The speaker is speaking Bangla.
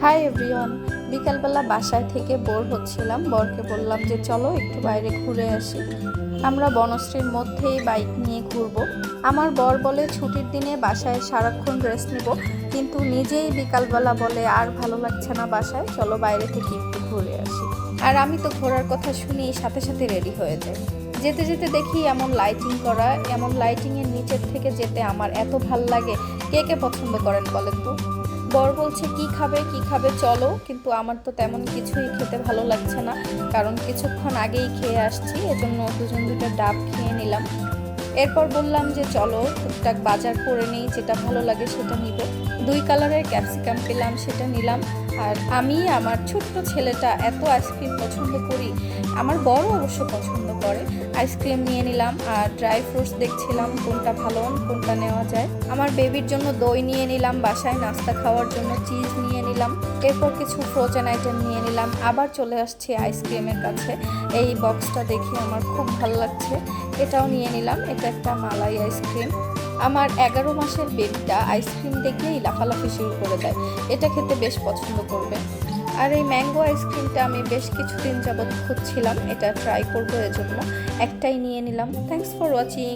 হাই এভরিওয়ান, বিকালবেলা বাসায় থেকে বোর হচ্ছিলাম। বরকে বললাম যে, চলো একটু বাইরে ঘুরে আসি। আমরা বনশ্রীর মধ্যেই বাইক নিয়ে ঘুরবো। আমার বর বলে, ছুটির দিনে বাসায় সারাক্ষণ রেস্ট নেব। কিন্তু নিজেই বিকালবেলা বলে, আর ভালো লাগছে না বাসায়। চলো বাইরে থেকে একটু ঘুরে আসি। আর আমি তো ঘোরার কথা শুনি সাথে সাথে রেডি হয়ে যাই। যেতে যেতে দেখি এমন লাইটিং করা, এমন লাইটিংয়ের নিচের থেকে যেতে আমার এত ভালো লাগে। কে কে পছন্দ করেন বলেন তো? বর বলছে, কি খাবে কি খাবে, চলো। কিন্তু আমার তো তেমন কিছুই খেতে ভালো লাগছে না, কারণ কিছুক্ষণ আগেই খেয়ে আসছি, এজন্য দুজন দুটা ডাব খেয়ে নিলাম। এরপর বললাম যে, চলো, টুকটাক বাজার করে নিই, যেটা ভালো লাগে সেটা নিব। দুই কালারের ক্যাপসিকাম পেলাম, সেটা নিলাম। আর আমি আমার ছোট্ট ছেলেটা এত আইসক্রিম পছন্দ করি, আমার বড় অবশ্য পছন্দ করে। আইসক্রিম নিয়ে নিলাম আর ড্রাই ফ্রুটস দেখছিলাম কোনটা ভালো কোনটা নেওয়া যায়। আমার বেবির জন্য দই নিয়ে নিলাম, বাসায় নাস্তা খাওয়ার জন্য চিজ নিয়ে নিলাম। এরপর কিছু ফ্রোজেন আইটেম নিয়ে নিলাম। আবার চলে আসছি আইসক্রিমের কাছে। এই বক্সটা দেখে আমার খুব ভালো লাগছে। এটাও নিয়ে নিলাম। এটা একটা মালাই আইসক্রিম। আমার এগারো মাসের বেবিটা আইসক্রিম দেখলেই লাফালাফি শুরু করে দেয়। এটা খেতে বেশ পছন্দ করবে। আর এই ম্যাঙ্গো আইসক্রিমটা আমি বেশ কিছুদিন যাবৎ খুঁজছিলাম, এটা ট্রাই করব এজন্য। একটাই নিয়ে নিলাম। Thanks for watching